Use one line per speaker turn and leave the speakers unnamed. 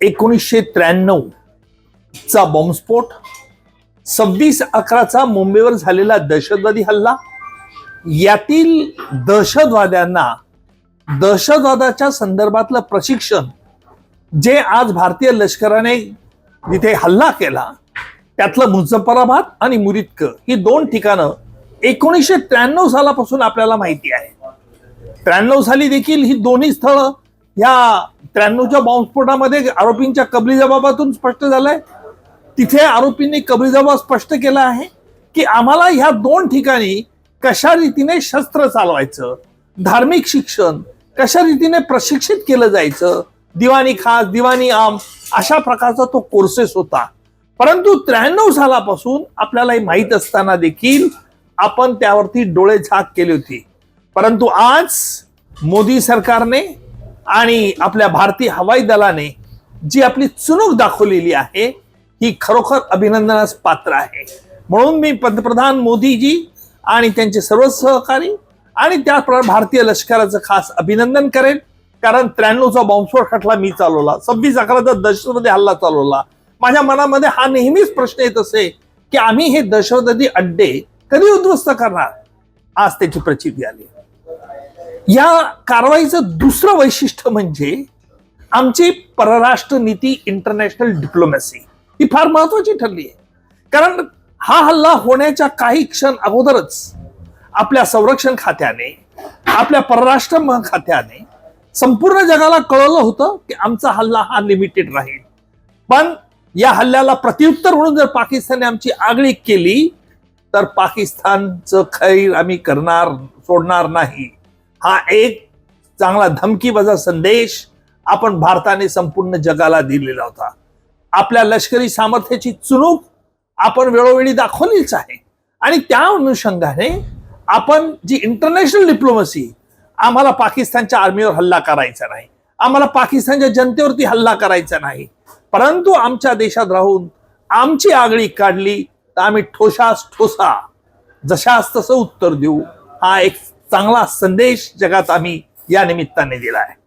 एकोणीसशे त्र्याण्णव चा बॉम्बस्फोट सव्वीस अकराचा मुंबईवर झालेला दहशतवादी हल्ला यातील दहशतवाद्यांना दहशतवादाच्या संदर्भातलं प्रशिक्षण जे आज भारतीय लष्कराने जिथे हल्ला केला त्यातलं मुझफ्फराबाद आणि मुरिदक ही दोन ठिकाणं एकोणीसशे त्र्याण्णव सालापासून आपल्याला माहिती आहे. त्र्याण्णव साली देखील ही दोन्ही स्थळं ह्या त्र्याण्णवच्या बॉम्बस्फोटामध्ये आरोपींच्या कबली जबाबातून स्पष्ट झालंय. तिथे आरोपींनी कबली जबाब स्पष्ट केला आहे की आम्हाला ह्या दोन ठिकाणी कशा रीतीने शस्त्र चालवायचं धार्मिक शिक्षण कशा रीतीने प्रशिक्षित केलं जायचं दिवाणी खास दिवाणी आम अशा प्रकारचा तो कोर्सेस होता. परंतु त्र्याण्णव सालापासून आपल्याला हे माहीत असताना देखील आपण त्यावरती डोळे झाक केली होती. परंतु आज मोदी सरकारने आणि आपल्या भारतीय हवाई दलाने जी आपली चुनूक दाखवलेली आहे ही खरोखर अभिनंदनास पात्र आहे. म्हणून मी पंतप्रधान मोदीजी आणि त्यांचे सर्व सहकारी आणि त्याचप्रमाणे भारतीय लष्कराचं खास अभिनंदन करेन. कारण त्र्याण्णवचा बॉम्बस्फोट खटला मी चालवला सव्वीस अकराचा दहशतवादी हल्ला चालवला. माझ्या मनामध्ये हा नेहमीच प्रश्न येत असे की आम्ही हे दहशतवादी अड्डे कधी उद्ध्वस्त करणार? आज त्याची प्रचिती आली. या कारवाईचं दुसरं वैशिष्ट्य म्हणजे आमची परराष्ट्र नीती इंटरनॅशनल डिप्लोमॅसी ही फार महत्वाची ठरली आहे. कारण हा हल्ला होण्याच्या काही क्षण अगोदरच आपल्या संरक्षण खात्याने आपल्या परराष्ट्र खात्याने संपूर्ण जगाला कळवलं होतं की आमचा हल्ला हा लिमिटेड राहील. पण या हल्ल्याला प्रत्युत्तर म्हणून जर पाकिस्तानने आमची आगळीक केली तर पाकिस्तानचं खैर आम्ही करणार सोडणार नाही. हा एक चांगला धमकीबाजा संदेश आपण भारताने संपूर्ण जगाला दिलेला होता. आपल्या लष्करी सामर्थ्याची चुणूक आपण वेळोवेळी दाखवलीच आहे. आणि त्या अनुषंगाने आपण जी इंटरनॅशनल डिप्लोमसी आम्हाला पाकिस्तानच्या आर्मीवर हल्ला करायचा नाही. आम्हाला पाकिस्तानच्या जनतेवरती हल्ला करायचा नाही. परंतु आमच्या देशात राहून आमची आगळी काढली तर आम्ही ठोसास ठोसा जशास तसं उत्तर देऊ हा एक चांगला संदेश जगात आम्ही या निमित्ताने दिला आहे